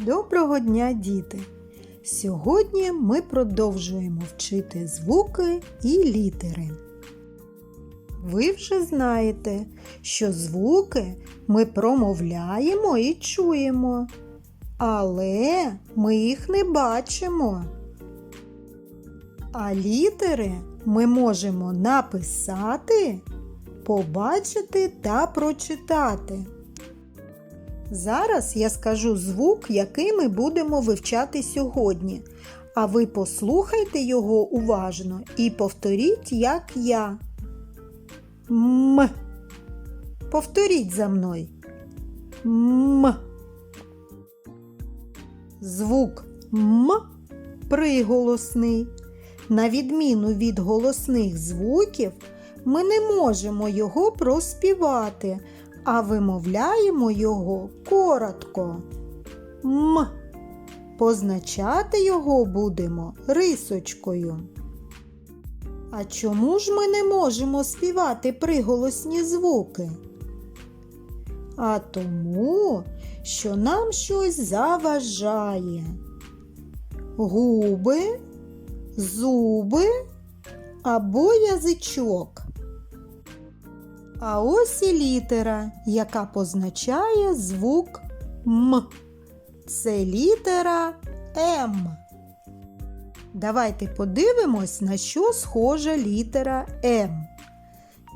Доброго дня, діти! Сьогодні ми продовжуємо вчити звуки і літери. Ви вже знаєте, що звуки ми промовляємо і чуємо, але ми їх не бачимо. А літери ми можемо написати, побачити та прочитати. Зараз я скажу звук, який ми будемо вивчати сьогодні. А ви послухайте його уважно і повторіть, як я. М. Повторіть за мною. М. Звук М приголосний. На відміну від голосних звуків, ми не можемо його проспівати, а вимовляємо його коротко. М. Позначати його будемо рисочкою. А чому ж ми не можемо співати приголосні звуки? А тому, що нам щось заважає. Губи, зуби або язичок. А ось і літера, яка позначає звук М. Це літера М. Давайте подивимось, на що схожа літера М.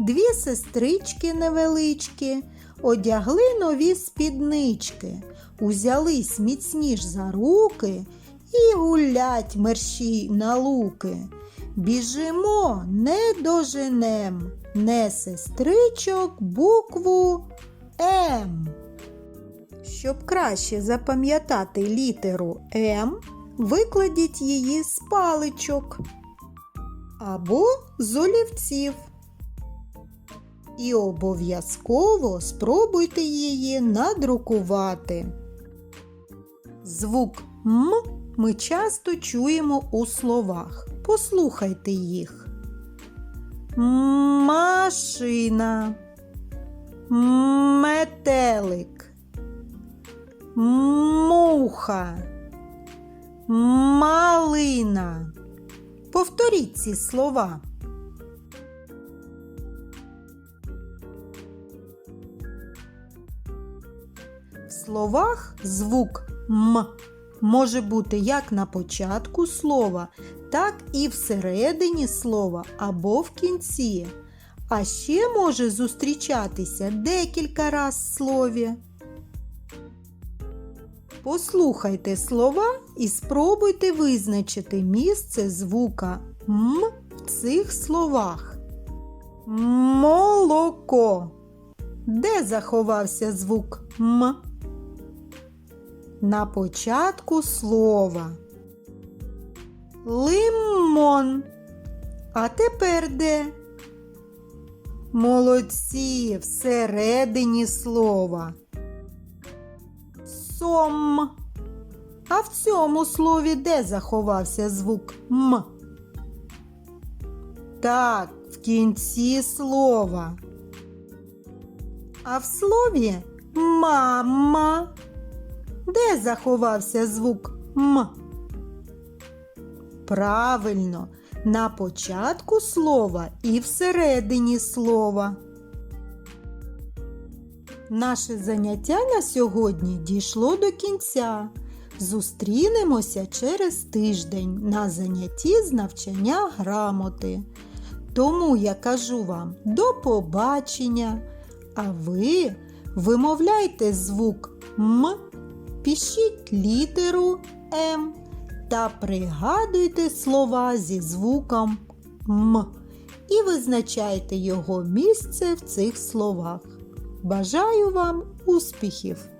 Дві сестрички невеличкі одягли нові спіднички, узялись міцніш за руки і гулять мерщій на луки. Біжимо, не доженем, не сестричок букву М. Щоб краще запам'ятати літеру М, викладіть її з паличок або з олівців. І обов'язково спробуйте її надрукувати. Звук М ми часто чуємо у словах. Послухайте їх. Машина, метелик, муха, малина. Повторіть ці слова. В словах звук М може бути як на початку слова, так і всередині слова або в кінці. А ще може зустрічатися декілька раз в слові. Послухайте слова і спробуйте визначити місце звука М в цих словах. Молоко. Де заховався звук М? На початку слова. Лимон. А тепер де? Молодці всередині слова. Сом. А в цьому слові де заховався звук М? Так, в кінці слова. А в слові мама. Де заховався звук М? Правильно, на початку слова і всередині слова. Наше заняття на сьогодні дійшло до кінця. Зустрінемося через тиждень на занятті з навчання грамоти. Тому я кажу вам до побачення, а ви вимовляйте звук М, пишіть літеру М та пригадуйте слова зі звуком М і визначайте його місце в цих словах. Бажаю вам успіхів!